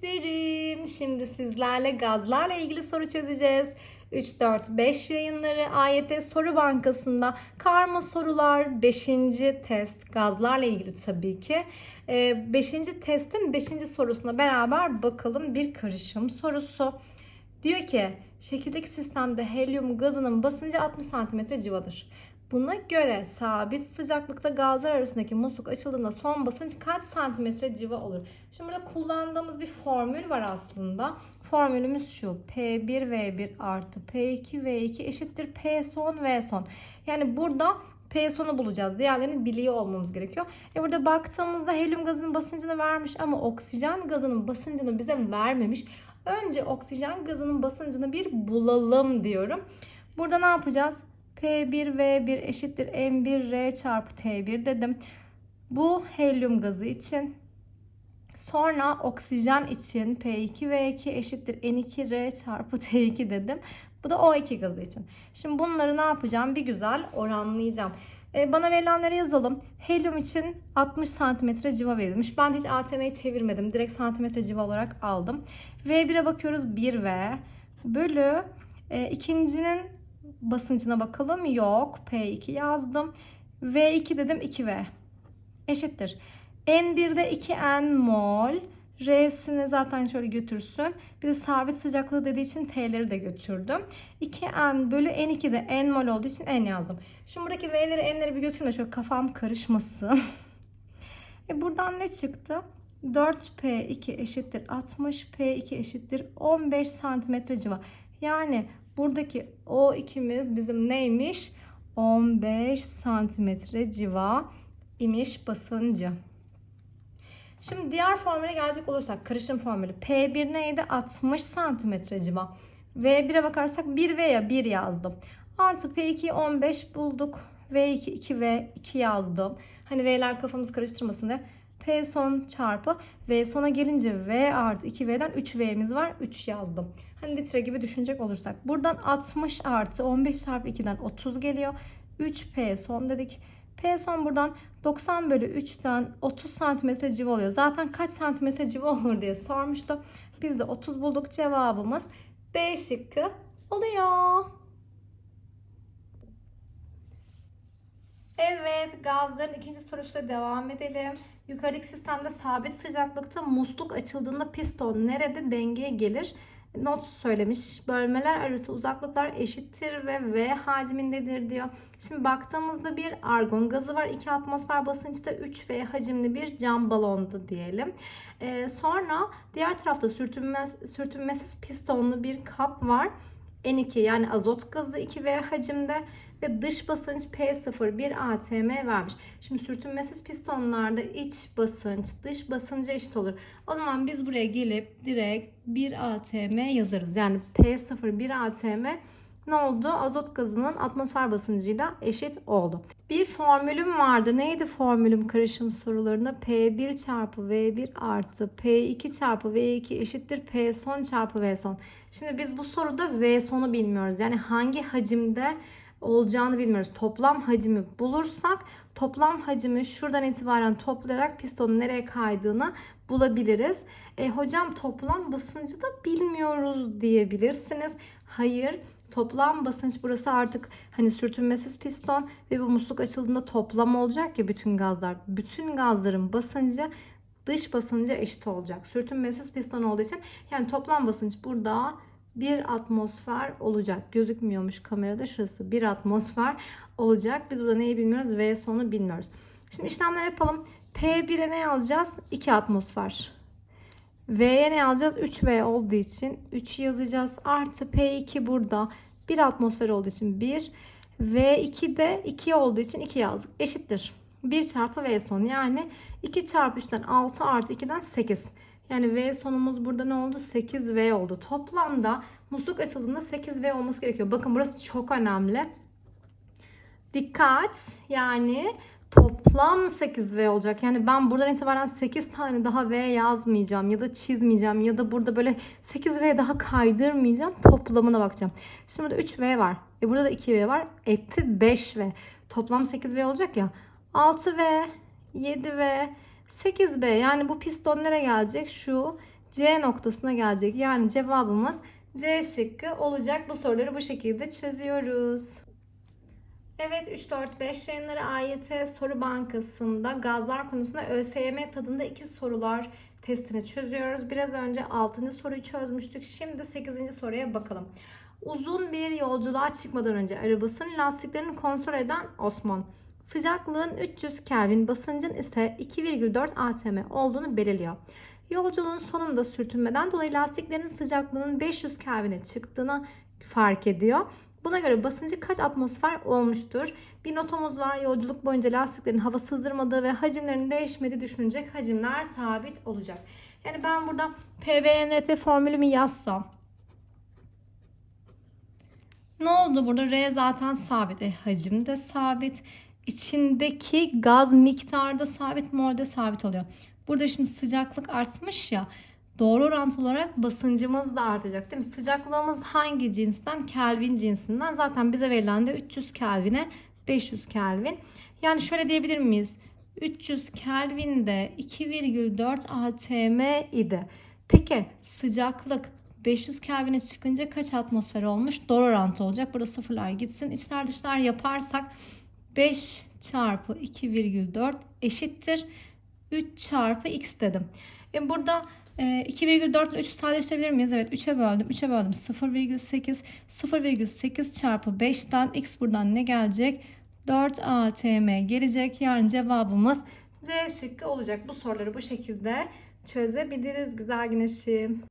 Takipçilerim, şimdi sizlerle gazlarla ilgili soru çözeceğiz. 3, 4, 5 yayınları AYT Soru Bankası'nda karma sorular 5. test gazlarla ilgili tabii ki. 5. testin 5. sorusuna beraber bakalım bir karışım sorusu. Diyor ki şekildeki sistemde helyum gazının basıncı 60 cm civadır. Buna göre sabit sıcaklıkta gazlar arasındaki musluk açıldığında son basınç kaç santimetre civa olur? Şimdi burada kullandığımız bir formül var aslında. Formülümüz şu. P1V1 artı P2V2 eşittir P son V son. Yani burada P sonu bulacağız. Diğerlerini biliyor olmamız gerekiyor. E burada baktığımızda helyum gazının basıncını vermiş ama oksijen gazının basıncını bize vermemiş. Önce oksijen gazının basıncını bir bulalım diyorum. Burada ne yapacağız? P1V1 eşittir M1R çarpı T1 dedim. Bu helyum gazı için. Sonra oksijen için P2V2 eşittir N2R çarpı T2 dedim. Bu da O2 gazı için. Şimdi bunları ne yapacağım? Bir güzel oranlayacağım. Ee, bana verilenleri yazalım. Helyum için 60 santimetre civa verilmiş. Ben hiç ATM'yi çevirmedim. Direkt santimetre civa olarak aldım. V1'e bakıyoruz 1V bölü e, ikincinin basıncına bakalım. Yok. P2 yazdım. V2 dedim 2V. Eşittir. N1'de 2N mol. R'sini zaten şöyle götürsün. Bir de sabit sıcaklığı dediği için T'leri de götürdüm. 2N bölü N2'de N mol olduğu için N yazdım. Şimdi buradaki V'leri N'leri bir götürün de şöyle kafam karışmasın. e buradan ne çıktı? 4P2 eşittir 60, P2 eşittir 15 santimetre civa. Yani buradaki O2'miz bizim neymiş? 15 santimetre civa imiş basıncı. Şimdi diğer formüle gelecek olursak karışım formülü. P1 neydi? 60 santimetre civa. V1'e bakarsak 1 veya 1 yazdım. Artı P2'yi 15 bulduk. V2 2V 2 yazdım. Hani V'ler kafamız karıştırmasın diye. P son çarpı V sona gelince V artı 2V'den 3V'miz var. 3 yazdım. Hani litre gibi düşünecek olursak. Buradan 60 artı 15 çarpı 2'den 30 geliyor. 3P son dedik. P son buradan 90 bölü 3'ten 30 santimetre civa oluyor. Zaten kaç santimetre civa olur diye sormuştu. Biz de 30 bulduk. Cevabımız B şıkkı oluyor. Evet, gazların ikinci sorusuyla devam edelim. Yukarıdaki sistemde sabit sıcaklıkta musluk açıldığında piston nerede dengeye gelir? Not söylemiş. Bölmeler arası uzaklıklar eşittir ve V hacmindedir diyor. Şimdi baktığımızda bir argon gazı var. 2 atmosfer basınçta 3 V hacimli bir cam balondu diyelim. Ee, sonra diğer tarafta sürtünmez, sürtünmesiz pistonlu bir kap var. N2 yani azot gazı 2V hacimde ve dış basınç P0 bir atm vermiş. Şimdi sürtünmesiz pistonlarda iç basınç dış basınca eşit olur. O zaman biz buraya gelip direkt 1 atm yazarız. Yani P0 1 atm ne oldu? Azot gazının atmosfer basıncıyla eşit oldu. Bir formülüm vardı. Neydi formülüm karışım sorularında? P1 çarpı V1 artı P2 çarpı V2 eşittir P son çarpı V son. Şimdi biz bu soruda V sonu bilmiyoruz. Yani hangi hacimde olacağını bilmiyoruz. Toplam hacmi bulursak toplam hacmi şuradan itibaren toplayarak pistonun nereye kaydığını bulabiliriz. E, hocam toplam basıncı da bilmiyoruz diyebilirsiniz. Hayır. Toplam basınç burası artık hani sürtünmesiz piston ve bu musluk açıldığında toplam olacak ya bütün gazlar. Bütün gazların basıncı dış basınca eşit olacak. Sürtünmesiz piston olduğu için yani toplam basınç burada bir atmosfer olacak. Gözükmüyormuş kamerada şurası. Bir atmosfer olacak. Biz burada neyi bilmiyoruz? V sonu bilmiyoruz. Şimdi işlemler yapalım. P1'e ne yazacağız? 2 atmosfer. V'ye ne yazacağız? 3V olduğu için 3 yazacağız. Artı P2 burada. 1 atmosfer olduğu için 1. V2 de 2 olduğu için 2 yazdık. Eşittir. 1 çarpı V son. Yani 2 çarpı 3'ten 6 artı 2'den 8. Yani V sonumuz burada ne oldu? 8V oldu. Toplamda musluk açıldığında 8V olması gerekiyor. Bakın burası çok önemli. Dikkat. Yani toplam 8V olacak. Yani ben buradan itibaren 8 tane daha V yazmayacağım ya da çizmeyeceğim ya da burada böyle 8V daha kaydırmayacağım. Toplamına bakacağım. Şimdi burada 3V var. E burada da 2V var. Etti 5V. Toplam 8V olacak ya. 6V, 7V, 8B yani bu piston nereye gelecek? Şu C noktasına gelecek. Yani cevabımız C şıkkı olacak. Bu soruları bu şekilde çözüyoruz. Evet 3, 4, 5 yayınları AYT soru bankasında gazlar konusunda ÖSYM tadında iki sorular testini çözüyoruz. Biraz önce 6. soruyu çözmüştük. Şimdi 8. soruya bakalım. Uzun bir yolculuğa çıkmadan önce arabasının lastiklerini kontrol eden Osman. Sıcaklığın 300 Kelvin, basıncın ise 2,4 atm olduğunu belirliyor. Yolculuğun sonunda sürtünmeden dolayı lastiklerin sıcaklığının 500 Kelvin'e çıktığını fark ediyor. Buna göre basıncı kaç atmosfer olmuştur? Bir notumuz var. Yolculuk boyunca lastiklerin hava sızdırmadığı ve hacimlerinin değişmediği düşünecek hacimler sabit olacak. Yani ben burada PVNRT formülümü yazsam ne oldu burada? R zaten sabit. E, hacim de sabit. İçindeki gaz miktarı da sabit, mol de sabit oluyor. Burada şimdi sıcaklık artmış ya. Doğru orantılı olarak basıncımız da artacak değil mi? Sıcaklığımız hangi cinsten? Kelvin cinsinden. Zaten bize verilen de 300 Kelvin'e 500 Kelvin. Yani şöyle diyebilir miyiz? 300 Kelvin'de 2,4 atm idi. Peki sıcaklık 500 Kelvin'e çıkınca kaç atmosfer olmuş? Doğru orantı olacak. Burada sıfırlar gitsin. İçler dışlar yaparsak 5 çarpı 2,4 eşittir 3 çarpı x dedim. E burada e, 2,4 ile 3'ü sadeleştirebilir miyiz? Evet 3'e böldüm. 3'e böldüm 0,8. 0,8 çarpı 5'ten x buradan ne gelecek? 4 atm gelecek. Yani cevabımız C şıkkı olacak. Bu soruları bu şekilde çözebiliriz güzel güneşim.